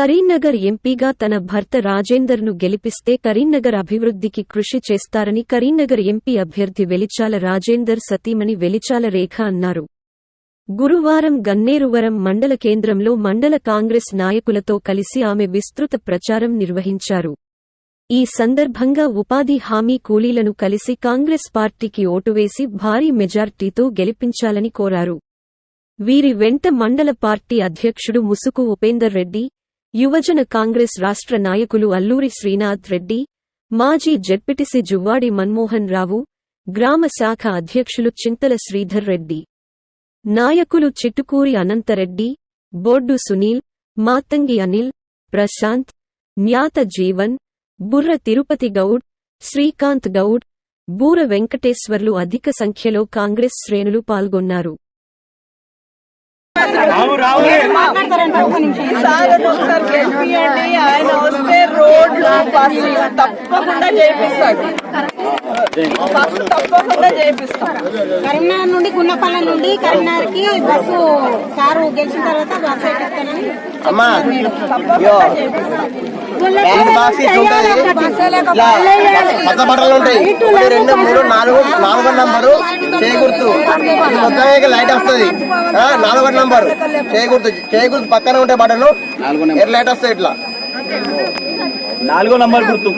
కరీంనగర్ ఎంపీగా తన భర్త రాజేందర్ను గెలిపిస్తే కరీంనగర్ అభివృద్ధికి కృషి చేస్తారని కరీంనగర్ ఎంపీ అభ్యర్థి వెలిచాల రాజేందర్ సతీమణి వెలిచాల రేఖ అన్నారు. గురువారం గన్నేరువరం మండల కేంద్రంలో మండల కాంగ్రెస్ నాయకులతో కలిసి ఆమె విస్తృత ప్రచారం నిర్వహించారు. ఈ సందర్భంగా ఉపాధి హామీ కూలీలను కలిసి కాంగ్రెస్ పార్టీకి ఓటువేసి భారీ మెజార్టీతో గెలిపించాలని కోరారు. వీరి వెంట మండల పార్టీ అధ్యక్షుడు ముసుకు ఉపేందర్ రెడ్డి యువజన కాంగ్రెస్ రాష్ట్ర నాయకులు అల్లూరి శ్రీనాథ్ రెడ్డి మాజీ జడ్పిటిసి జువ్వాడి మన్మోహన్ రావు గ్రామ శాఖ అధ్యక్షులు చింతల శ్రీధర్ రెడ్డి. నాయకులు చిట్టుకూరి అనంతరెడ్డి బోర్డు సునీల్ మాతంగి అనిల్ ప్రశాంత్ న్యాత జీవన్ బుర్ర తిరుపతి గౌడ్ శ్రీకాంత్ గౌడ్ బూర వెంకటేశ్వర్లు అధిక సంఖ్యలో కాంగ్రెస్ శ్రేణులు పాల్గొన్నారు. ఒకసారి గెలిపియండి ఆయన వస్తే రోడ్లు బస్సు తప్పకుండా చేపిస్తాడు బస్సు తప్పకుండా కరీంనగర్ నుండి గున్నపల్లి నుండి కరీంనగర్కి బస్సు కారు గెలిచిన తర్వాత బస్సు ఎక్కిస్తానని బట్టలు ఉంటాయి. రెండు మూడు నాలుగు నాలుగో నంబరు చేకూర్తు మొత్తం లైట్ వస్తుంది. నాలుగో నంబరు. చేకూర్తు చేకూర్తు పక్కన ఉంటే బటన్. ఎట్లా లైట్ వస్తాయి ఇట్లా? నాలుగో నంబర్ గుర్తు.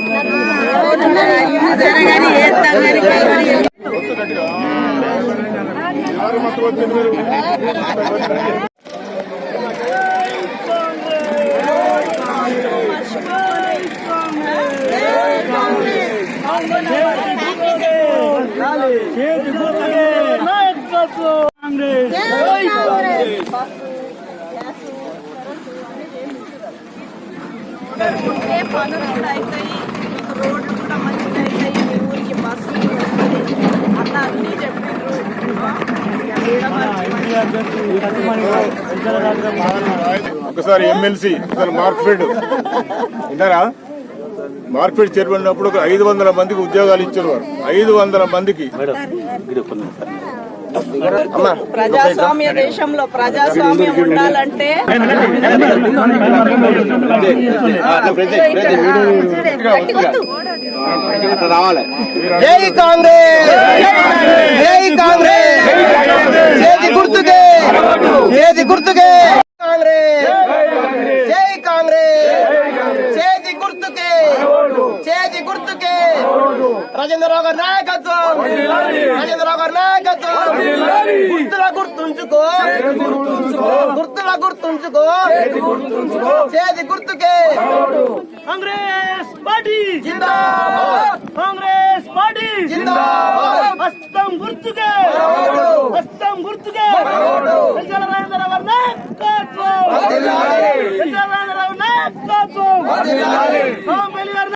ఉంటే పనులు కూడా అవుతాయి మీకు రోడ్లు కూడా మంచిగా అవుతాయి మీ ఊరికి బస్సులు కూడా వస్తాయి అట్లా అన్నీ చెప్పిండ్రు ఒకసారి ఎమ్మెల్సీ ఒకసారి మార్క్ఫెడ్ విన్నారా? మార్క్ఫెడ్ చైర్మన్ ఉన్నప్పుడు ఒక ఐదు వందల మందికి ఉద్యోగాలు ఇచ్చారు వారు ఐదు వందల మందికి. ప్రజాస్వామ్య దేశంలో ప్రజాస్వామ్యం ఉండాలంటే రావాలి జై కాంగ్రెస్! జై కాంగ్రెస్! చేతి గుర్తుకే! చేతి గుర్తుకే! కాంగ్రెస్ జై కాంగ్రెస్! చేతి గుర్తుకే! చేతి గుర్తుకే! రాజేంద్రరావు గారి నాయకత్వం! రాజేంద్రరావు గారి నాయకత్వం గుర్తుల గుర్తుంచుకో. గుర్తుల గుర్తుంచుకో. చేతి గుర్తుకే. కాంగ్రెస్ పార్టీ. జిందాబాద్. కాంగ్రెస్ పార్టీ. జిందాబాద్. హస్తం గుర్తుకే. హస్తం గుర్తుకే. పెంచాల రాజేంద్రరావు గారి నాయకత్వం పెంచాల నాయకత్వం